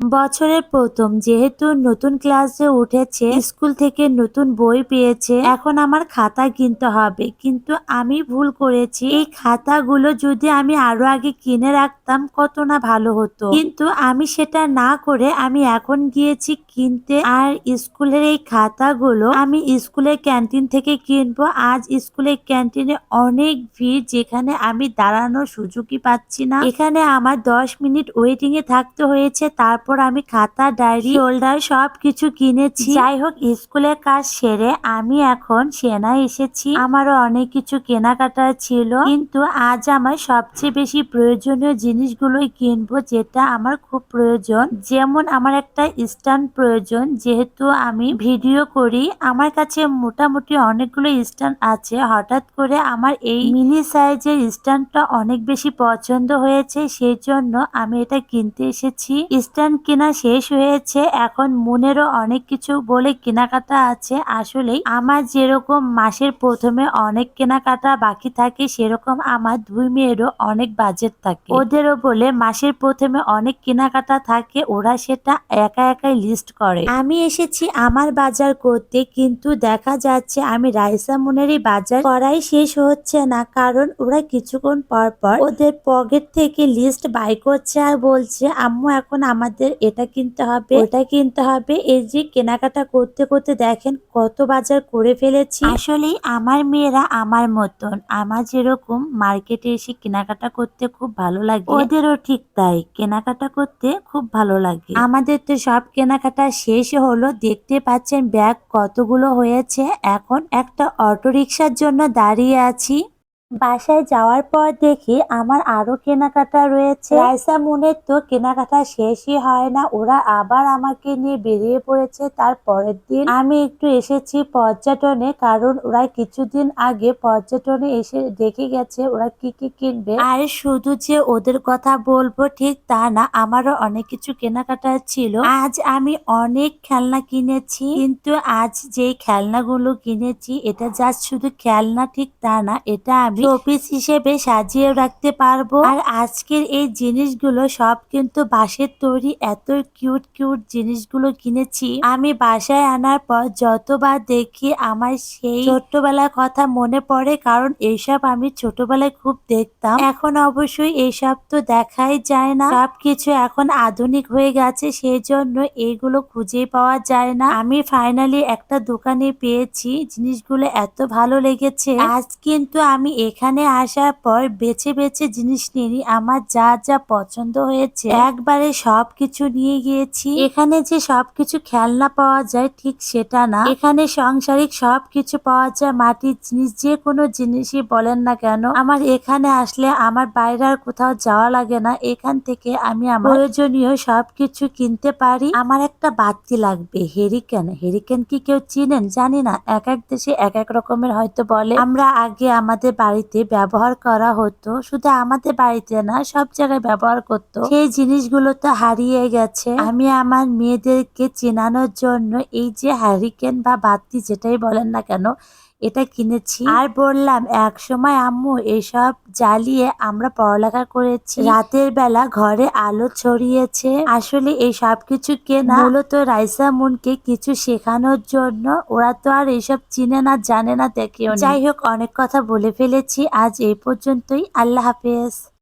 বছরের প্রথম যেহেতু নতুন ক্লাসে উঠেছে, স্কুল থেকে নতুন বই পেয়েছে, এখন আমার খাতা কিনতে হবে। কিন্তু আমি ভুল করেছি। এই খাতাগুলো যদি আমি আরও আগে কিনে রাখতাম কত না ভালো হতো। কিন্তু আমি সেটা না করে আমি এখন গিয়েছি কিনতে। আর স্কুলের এই খাতাগুলো আমি স্কুলের ক্যান্টিন থেকে কিনবো। আজ স্কুলের ক্যান্টিনে অনেক ভিড় যেখানে আমি দাঁড়ানোর সুযোগই পাচ্ছি না। এখানে আমার দশ মিনিট ওয়েটিং এ থাকতে হয়েছে। তারপর আমি খাতা, ডায়েরি হোল্ডার সব কিছু কিনেছি। যাই হোক স্কুলের কাজ সেরে আমি এখন সেনা এসেছি। আমারও অনেক কিছু কেনাকাটা ছিল। কিন্তু আজ আমার সবচেয়ে বেশি প্রয়োজনীয় জিনিসগুলোই কিনবো, যেটা আমার খুব প্রয়োজন। যেমন আমার একটা স্ট্যান্ড প্রয়োজন, যেহেতু আমি ভিডিও করি। আমার কাছে মোটামুটি অনেকগুলো স্ট্যান্ড আছে। হঠাৎ করে আমার এই মিনি সাইজের স্ট্যান্ডটা অনেক বেশি পছন্দ হয়েছে, সেই জন্য আমি এটা কিনতে এসেছি। স্ট্যান্ড কেনা শেষ হয়েছে, এখন মনেরও অনেক কিছু বলে কেনাকাটা আছে। আসলে আমার যেরকম মাসের প্রথমে অনেক কেনাকাটা বাকি থাকে, সেরকম আমার দুই মেয়েরও অনেক বাজেট থাকে। ওদেরও বলে মাসের প্রথমে অনেক কেনাকাটা থাকে, ওরা সেটা একা একাই লিস্ট করে। আমি এসেছি আমার বাজার করতে, কিন্তু দেখা যাচ্ছে আমি রাইসা মনেরই বাজার করাই শেষ হচ্ছে না, কারণ ওরা কিছুক্ষণ পর পর ওদের পকেট থেকে লিস্ট বাই করছে আর বলছে, আম্মু, এখন আমাদের এটা কিনতে হবে ওটা কিনতে হবে। এই যে কেনাকাটা করতে করতে দেখেন কত বাজার করে ফেলেছি। আসলে আমার মেয়েরা আমার মতন, আমার যেরকম মার্কেটে এসে কেনাকাটা করতে খুব ভালো লাগে, ওদেরও ঠিক তাই, কেনাকাটা করতে খুব ভালো লাগে। আমাদের তো সব কেনাকাটা শেষ হলো, দেখতে পাচ্ছেন ব্যাগ কতগুলো হয়েছে, এখন একটা অটো রিক্সার জন্য দাঁড়িয়ে আছি। বাসায় যাওয়ার পর দেখি আমার আরও কেনাকাটা রয়েছে। রাইসা মুনের তো কেনাকাটা শেষই হয় না, ওরা আবার আমাকে নিয়ে বেরিয়ে পড়েছে তার পরের দিন। আমি একটু এসেছি পর্যটনে, কারণ ওরা কিছুদিন আগে পর্যটনে এসে দেখে গেছে ওরা কি কি কিনবে। আর শুধু যে ওদের কথা বলব ঠিক তা না, আমারও অনেক কিছু কেনাকাটা ছিল। আজ আমি অনেক খেলনা কিনেছি, কিন্তু আজ যে খেলনাগুলো কিনেছি, এটা জাস্ট শুধু খেলনা ঠিক তা না, এটা আমি শোপিস হিসেবে সাজিয়ে রাখতে পারব। আর আজকের এই জিনিসগুলো সব কিন্তু বাঁশের তৈরি এত কিউট কিউট জিনিসগুলো কিনেছি। আমি বাসায় আনার পর যতবার দেখি আমার সেই ছোট্টবেলার কথা মনে পড়ে, কারণ এইসব আমি ছোটবেলায় খুব দেখতাম। এখন অবশ্যই এইসব তো দেখাই যায় না। সবকিছু এখন আধুনিক হয়ে গেছে সেই জন্য এইগুলো খুঁজেই পাওয়া যায় না। আমি ফাইনালি একটা দোকানে পেয়েছি, জিনিসগুলো এত ভালো লেগেছে। আজ কিন্তু আমি এখানে আসার পর বেছে বেছে জিনিস নিয়ে আমার যা যা পছন্দ হয়েছে, একবারে সবকিছু নিয়ে গিয়েছি। এখানে যে সবকিছু খেলনা পাওয়া যায় ঠিক সেটা না। এখানে সাংসারিক সবকিছু পাওয়া যায়, মাটির জিনিস, যে কোনো জিনিসই বলেন না কেন। আমার এখানে আসলে আমার বাইরে আর কোথাও যাওয়া লাগে না। এখান থেকে আমি আমার প্রয়োজনীয় সবকিছু কিনতে পারি। আমার একটা বাতি লাগবে হেরিকেন হেরিকেন কি কেউ চিনেন? জানি না। এক এক দেশে এক এক রকমের হয়তো বলে। আমরা আগে আমাদের বাড়িতে ব্যবহার করা হতো, শুধু আমাদের বাড়িতে না, সব জায়গায় ব্যবহার করত। সেই জিনিসগুলো তো হারিয়ে গেছে। আমি আমার মেয়েদেরকে চেনানোর জন্য এই যে হ্যারিকেন বা বাতি যেটাই বলেন না কেন এটা কিনেছি। আর বললাম, এক সময় আম্মু, এসব জ্বালিয়ে আমরা পড়ালেখা করেছি। রাতের বেলা ঘরে আলো ছড়িয়েছে। আসলে এই সব কিছু কেনা মূলত রাইসা মুনকে কিছু শেখানোর জন্য। ওরা তো আর এইসব চিনে না, জানে না, দেখেও যাই হোক, অনেক কথা বলে ফেলেছি। আজ এই পর্যন্তই। আল্লাহ হাফেজ।